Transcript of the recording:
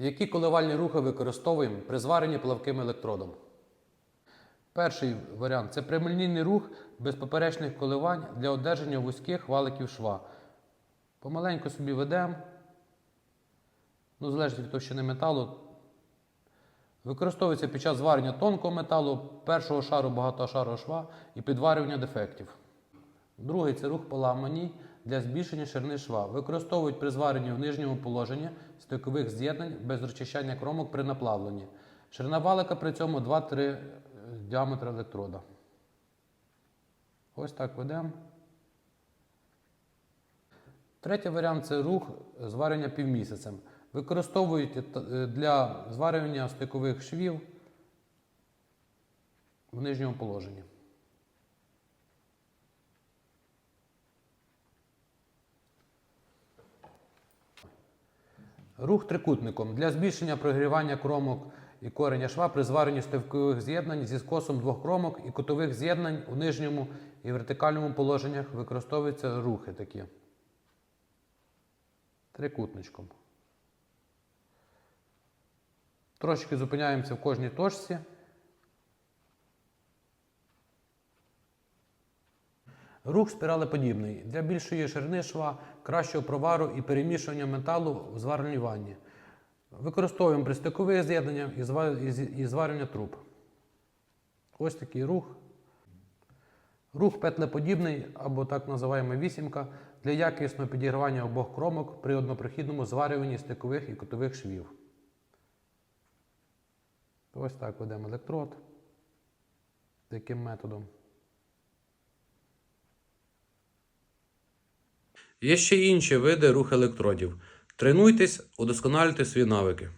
Які коливальні рухи використовуємо при зваренні плавким електродом? Перший варіант це прямолінійний рух без поперечних коливань для одержання вузьких валиків шва. Помаленьку собі ведемо, ну, залежить від товщини металу. Використовується під час зварення тонкого металу, першого шару багатошарого шва і підварювання дефектів. Другий це рух поламаний для збільшення ширини шва. Використовують при зваренні в нижньому положенні стикових з'єднань без розчищання кромок при наплавленні. Ширина валика при цьому 2-3 діаметр електрода. Ось так ведемо. Третій варіант це рух зварення півмісяцем. Використовують е, для зварювання стикових швів в нижньому положенні. Рух трикутником для збільшення прогрівання кромок і кореня шва при зваренні стовкових з'єднань зі скосом двох кромок і кутових з'єднань у нижньому і вертикальному положеннях використовуються рухи такі. Трикутничком. Трошки зупиняємося в кожній точці. Рух спіралеподібний для більшої ширини шва, кращого провару і перемішування металу в зварювальній ванні. Використовуємо при стикових з'єднаннях і зва- і зварювання труб. Ось такий рух. Рух петлеподібний або так називаємо вісімка для якісного підігравання обох кромок при однопрохідному зварюванні стикових і кутових швів. Ось так ведемо електрод. Таким методом. Є ще інші види рух електродів. Тренуйтесь, удосконалюйте свої навики.